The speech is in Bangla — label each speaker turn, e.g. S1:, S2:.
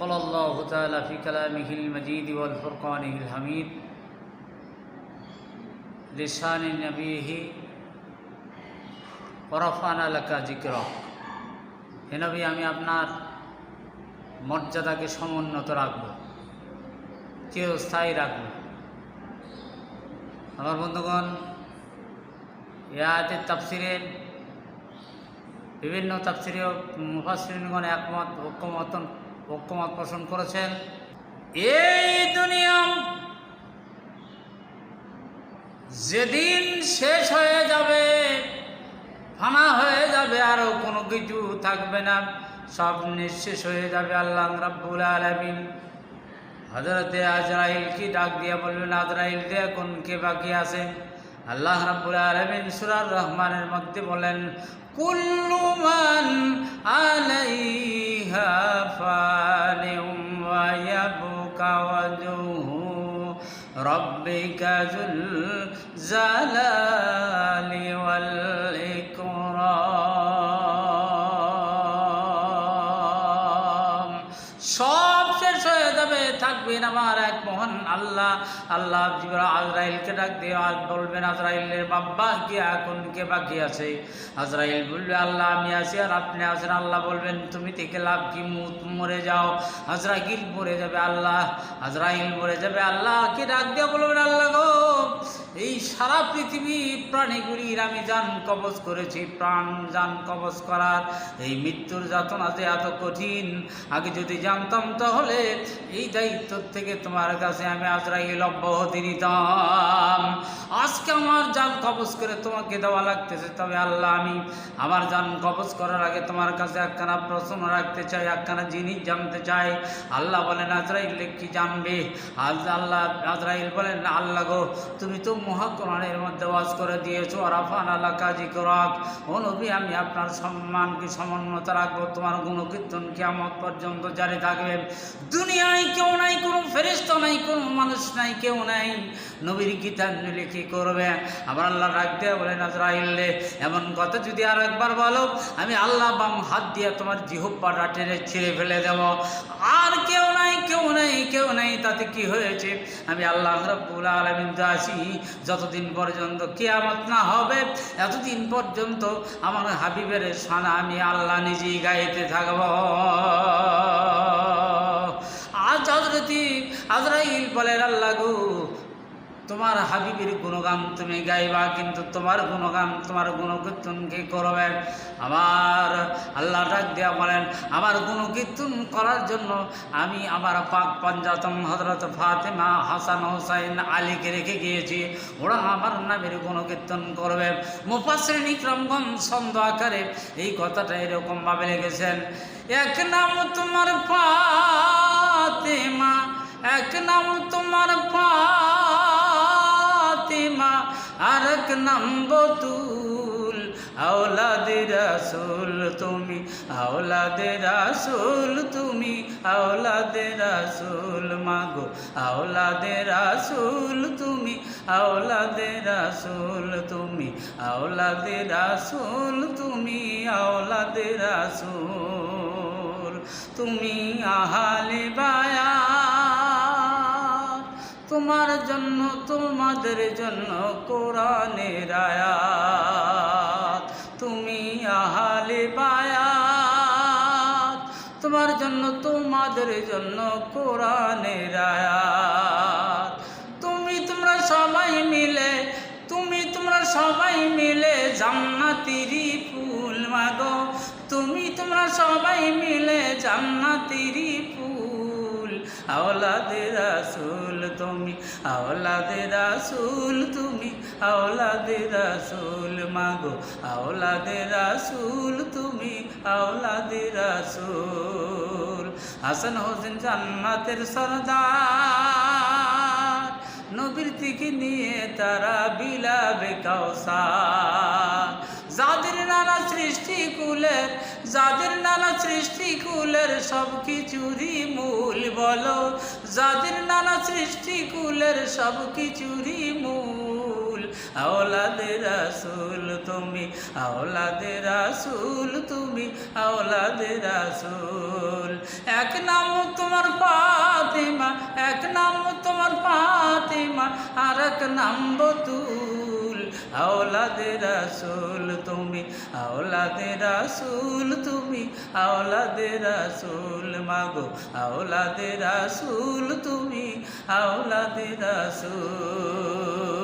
S1: قال الله تعالى في كلامه المجيد والفرقانه الحميد لسان نبيه ورفعنا لك ذكرك হে নবী আমি আপনার মর্যাদাকে সমুন্নত রাখব চিরস্থায়ী রাখব আমার বন্ধুগণ এ আয়াতের তাফসিরের বিভিন্ন তাফসিরে মুফাসরিনগণ একমত ঐক্যমত ঐক্যমত পোষণ করেছেন। এই দুনিয়া যেদিন শেষ হয়ে যাবে, ফানা হয়ে যাবে, আরও কোনো কিছু থাকবে না। সব নিঃশেষ হয়ে যাবে আল্লাহ রাব্বুল আলমিন। হজরতে আজরাইল কি ডাক দিয়া বলবেন আজরাইল দিয়ে কোন কে বাকি আছে? আল্লাহ রাব্বুল আলমিন সুরার রহমানের মধ্যে বলেন, কুল্লু মান আলাইহা ফানিউম ওয়া ইয়াবকা ওয়াজহু রব্বিকা যুল জালালি ওয়াল ইকরাম। সব থাকবেন আমার এক মহান আল্লাহ। আল্লাহ আজরাইলকে ডাক দিয়ে আজ বলবেন, আজরাইলের বাব্বা কি, এখন কে বাকি আছে? আজরাইল বলবে, আল্লাহ, আমি আছি আর আপনি আছেন। আল্লাহ বলবেন, তুমি থেকে লাভ কি? মরে যাও। আজরাইল মরে যাবে, আল্লাহ। আজরাইল মরে যাবে, আল্লাহ কি ডাক দিয়ে বলবেন, আল্লাহ গো, এই সারা পৃথিবী প্রাণীগুলির আমি যান কবজ করেছি, প্রাণ যান কবজ করার। এই মৃত্যুর যাতনা যে এত কঠিন, আগে যদি জানতাম তাহলে এই দায়িত্ব থেকে তোমার কাছে আমি আজরাইল অব্যাহতি নিতাম। আমার যান কবজ করে তোমাকে দেওয়া লাগতেছে। তবে আল্লাহ, আমি আমার যান কবজ করার আগে তোমার কাছে একখানা প্রশ্ন রাখতে চাই, একখানা জিনিস জানতে চাই। আল্লাহ বলেন, আজরাইল কি জানবে? আজ আল্লাহ, আজরাইল বলেন, আল্লাহ গো, তুমি তো মহাকরণের মধ্যে ওয়াজ করে দিয়েছ, আরাফান আল্লাহ কাজী করাক ও নবী, আমি আপনার সম্মানকে সমন্বতা রাখব, তোমার গুণকীর্তন কিয়ামত পর্যন্ত জারি থাকবে। দুনিয়ায় কেউ নাই, কোনো ফেরিস্ত নাই, কোনো মানুষ নাই, কেউ নাই। নবীর গীতার নিলে কি করবে? আবার আল্লাহ রাখ দিয়ে বলেন আজরাইলে এমন কথা যদি আর একবার বলো, আমি আল্লাহ বাম হাত দিয়ে তোমার জিহব্বাটা টেনে ছিঁড়ে ফেলে দেব। আর কেউ নাই কেউ নাই কেউ নাই, তাতে কি হয়েছে? আমি আল্লাহ রব্বুল আলমিন তো আছি। যতদিন পর্যন্ত কেয়ামত না হবে, এতদিন পর্যন্ত আমার হাবিবের সানা আমি আল্লাহ নিজেই গাইতে থাকব। আজ হজরতি আজরাইল বলেন, আল্লাহ গো তোমার হাবিবের গুণগান তুমি গাইবা, কিন্তু তোমার গুণগান, তোমার গুণকীর্তন কে করবে। আমার আল্লাহ ডাক দেওয়া বলেন, আমার গুণকীর্তন করার জন্য আমি আমার পাক পঞ্জাতম হজরত ফাতেমা হাসান হোসাইন আলীকে রেখে গিয়েছি। ওরা আমার নামের গুণকীর্তন করবে। মুফাশ্রেণী ক্রমগণ ছন্দ আকারে এই কথাটা এরকমভাবে লেগেছেন এক নাম তোমার ফাতেমা, এক নাম তোমার ফাতেমা আর এক নাম বতুল আওলাদে রাসুল তুমি, আওলাদে রাসুল তুমি, আওলাদে রাসুল মাগো, আওলাদে রাসুল তুমি, আওলাদে রাসুল তুমি, আওলাদে রাসুল তুমি, আওলাদে রাসুল তুমি, আহালে বায়া তোমার জন্য, তোমাদের জন্য কোরআনের আয়াত। তুমি আহালে বায়াত। তোমার জন্য, তোমাদের জন্য কোরআনের আয়াত। তুমি তোমরা সবাই মিলে, তুমি তোমরা সবাই মিলে জান্নাতিরি ফুল মাগো। তুমি তোমরা সবাই মিলে জান্নাতিরি ফুল আওলাদে রাসুল তুমি আওলাদে রাসুল তুমি আওলাদে রাসুল মাগো আওলাদে রাসুল তুমি আওলাদে রাসুল। হাসান হোসেন জান্নাতের সরদার, নবীর থেকে নিয়ে তারা বিলাবে কাউসার। যাদের নানা সৃষ্টি কুলের যাদের নানা সৃষ্টি কুলের সব কিছুরই মূল বলো। যাদের নানা সৃষ্টি কুলের সব কিছুরই মূল। আওলাদে রাসুল তুমি আওলাদে রাসুল তুমি আওলাদে রাসুল। এক নাম তোমার ফাতেমা, এক নাম তোমার ফাতেমা আর এক নাম বতুল আওলাদে রাসুল তুমি আওলাদে রাসুল তুমি আওলাদে রাসুল মাগো আওলাদে রাসুল তুমি আওলাদে রাসুল।